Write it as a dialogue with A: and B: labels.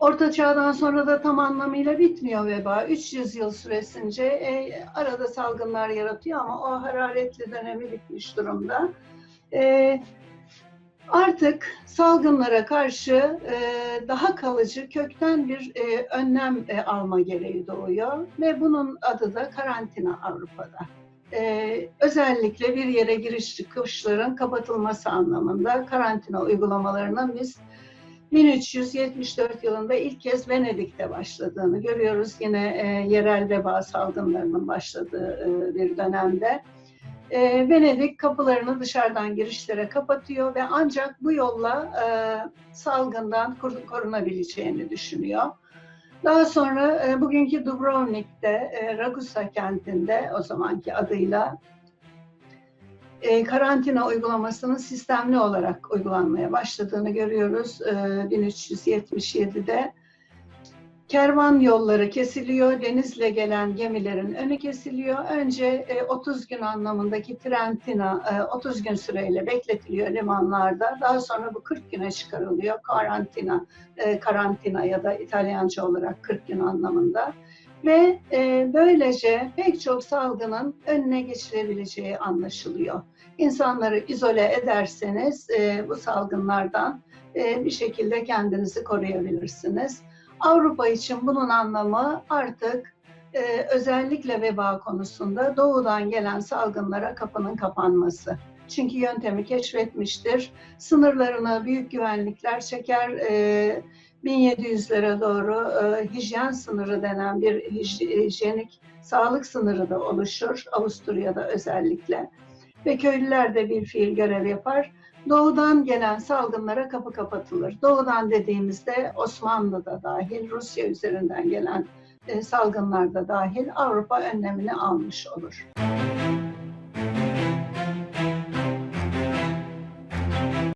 A: Orta Çağ'dan sonra da tam anlamıyla bitmiyor veba. 300 yıl süresince e, arada salgınlar yaratıyor ama o hararetli dönemi bitmiş durumda. E, artık salgınlara karşı e, daha kalıcı kökten bir e, önlem e, alma gereği doğuyor ve bunun adı da karantina Avrupa'da. E, özellikle bir yere giriş çıkışların kapatılması anlamında karantina uygulamalarının biz 1374 yılında ilk kez Venedik'te başladığını görüyoruz. Yine e, yerel veba salgınlarının başladığı e, bir dönemde. E, Venedik kapılarını dışarıdan girişlere kapatıyor ve ancak bu yolla e, salgından kor- korunabileceğini düşünüyor. Daha sonra e, bugünkü Dubrovnik'te, e, Ragusa kentinde o zamanki adıyla e, karantina uygulamasının sistemli olarak uygulanmaya başladığını görüyoruz. E, 1377'de kervan yolları kesiliyor, denizle gelen gemilerin önü kesiliyor. Önce e, 30 gün anlamındaki Trentina e, 30 gün süreyle bekletiliyor limanlarda. Daha sonra bu 40 güne çıkarılıyor. Karantina, e, karantina ya da İtalyanca olarak 40 gün anlamında. Ve e, böylece pek çok salgının önüne geçilebileceği anlaşılıyor. İnsanları izole ederseniz e, bu salgınlardan e, bir şekilde kendinizi koruyabilirsiniz. Avrupa için bunun anlamı artık e, özellikle veba konusunda doğudan gelen salgınlara kapının kapanması. Çünkü yöntemi keşfetmiştir. Sınırlarına büyük güvenlikler çeker. E, 1700'lere doğru e, hijyen sınırı denen bir hij- hijyenik sağlık sınırı da oluşur. Avusturya'da özellikle. Ve köylüler de bir fiil görev yapar. Doğudan gelen salgınlara kapı kapatılır. Doğudan dediğimizde Osmanlı'da dahil, Rusya üzerinden gelen e, salgınlar da dahil Avrupa önlemini almış olur.